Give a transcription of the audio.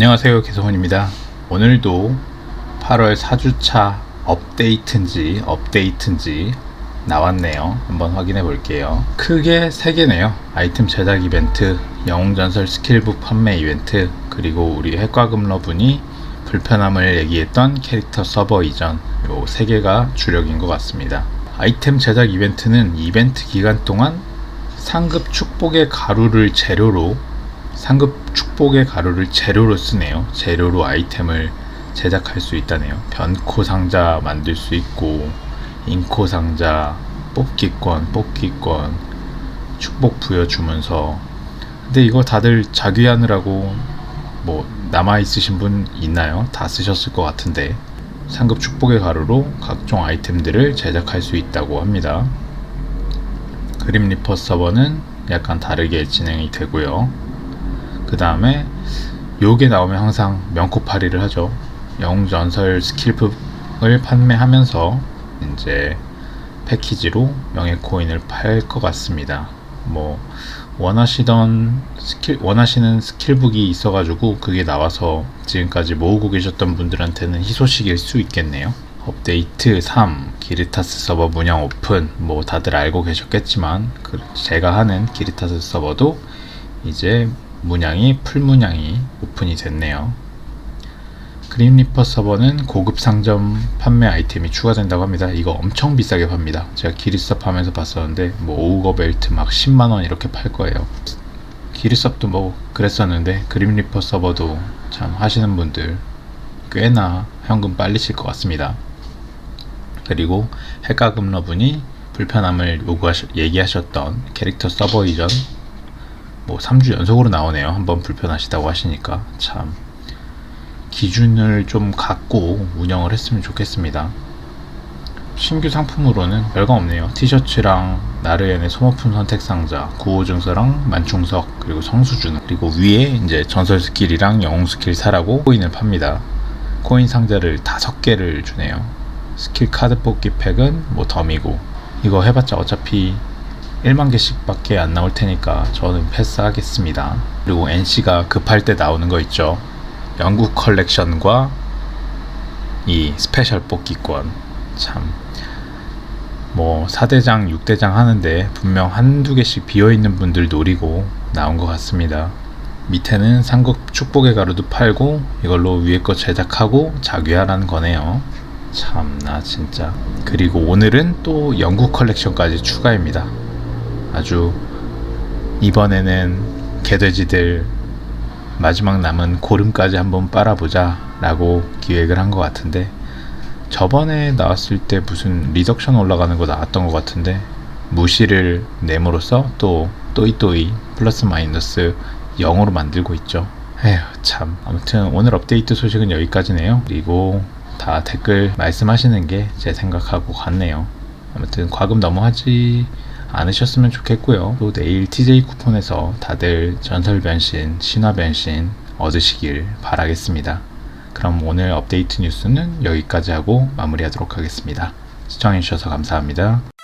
안녕하세요 개성훈입니다. 오늘도 8월 4주차 업데이트인지 업데이트인지 나왔네요. 한번 확인해 볼게요. 크게 3개네요. 아이템 제작 이벤트 영웅전설 스킬북 판매 이벤트 그리고 우리 핵과금러분이 불편함을 얘기했던 캐릭터 서버 이전 요 3개가 주력인 것 같습니다. 아이템 제작 이벤트는 이벤트 기간 동안 상급 축복의 가루를 재료로 상급 축복의 가루를 재료로 쓰네요. 재료로 아이템을 제작할 수 있다네요. 변코 상자 만들 수 있고 인코 상자, 뽑기권, 뽑기권, 축복 부여 주문서. 근데 이거 다들 자기 하느라고 뭐 남아 있으신 분 있나요? 다 쓰셨을 것 같은데 상급 축복의 가루로 각종 아이템들을 제작할 수 있다고 합니다. 그림 리퍼 서버는 약간 다르게 진행이 되고요. 그 다음에 요게 나오면 항상 명코파리를 하죠. 영웅전설 스킬북을 판매하면서 이제 패키지로 명예코인을 팔 것 같습니다. 뭐 원하시던 스킬 원하시는 스킬북이 있어가지고 그게 나와서 지금까지 모으고 계셨던 분들한테는 희소식일 수 있겠네요. 업데이트 3 기르타스 서버 문양 오픈 뭐 다들 알고 계셨겠지만 그 제가 하는 기르타스 서버도 이제 문양이 풀 문양이 오픈이 됐네요. 그림 리퍼 서버는 고급 상점 판매 아이템이 추가된다고 합니다. 이거 엄청 비싸게 팝니다. 제가 기리섭 하면서 봤었는데 뭐 오우거 벨트 막 10만원 이렇게 팔 거예요. 기리섭도 뭐 그랬었는데 그림 리퍼 서버도 참 하시는 분들 꽤나 현금 빨리실 것 같습니다. 그리고 핵가금러분이 불편함을 요구하셨, 얘기하셨던 캐릭터 서버 이전 뭐 3주 연속으로 나오네요. 한번 불편하시다고 하시니까 참 기준을 좀 갖고 운영을 했으면 좋겠습니다. 신규 상품으로는 별거 없네요. 티셔츠랑 나르엔의 소모품 선택 상자, 구호 증서랑 만충석, 그리고 성수준, 그리고 위에 이제 전설 스킬이랑 영웅 스킬 사라고 코인을 팝니다. 코인 상자를 다섯 개를 주네요. 스킬 카드 뽑기 팩은 뭐 덤이고 이거 해봤자 어차피 1만 개씩밖에 안 나올 테니까 저는 패스하겠습니다. 그리고 NC가 급할 때 나오는 거 있죠. 영국 컬렉션과 이 스페셜 뽑기권 참 뭐 4대장, 6대장 하는데 분명 한두 개씩 비어 있는 분들 노리고 나온 것 같습니다. 밑에는 상급 축복의 가루도 팔고 이걸로 위에 거 제작하고 자귀하라는 거네요. 참나 진짜. 그리고 오늘은 또 영국 컬렉션까지 추가입니다. 아주 이번에는 개돼지들 마지막 남은 고름까지 한번 빨아보자 라고 기획을 한 것 같은데 저번에 나왔을 때 무슨 리덕션 올라가는 거 나왔던 것 같은데 무시를 내므로써 또 또이또이 플러스 마이너스 0으로 만들고 있죠. 에휴 참. 아무튼 오늘 업데이트 소식은 여기까지네요. 그리고 다 댓글 말씀하시는 게 제 생각하고 같네요. 아무튼 과금 너무 하지 않으셨으면 좋겠고요. 또 내일 TJ 쿠폰에서 다들 전설 변신, 신화 변신 얻으시길 바라겠습니다. 그럼 오늘 업데이트 뉴스는 여기까지 하고 마무리하도록 하겠습니다. 시청해주셔서 감사합니다.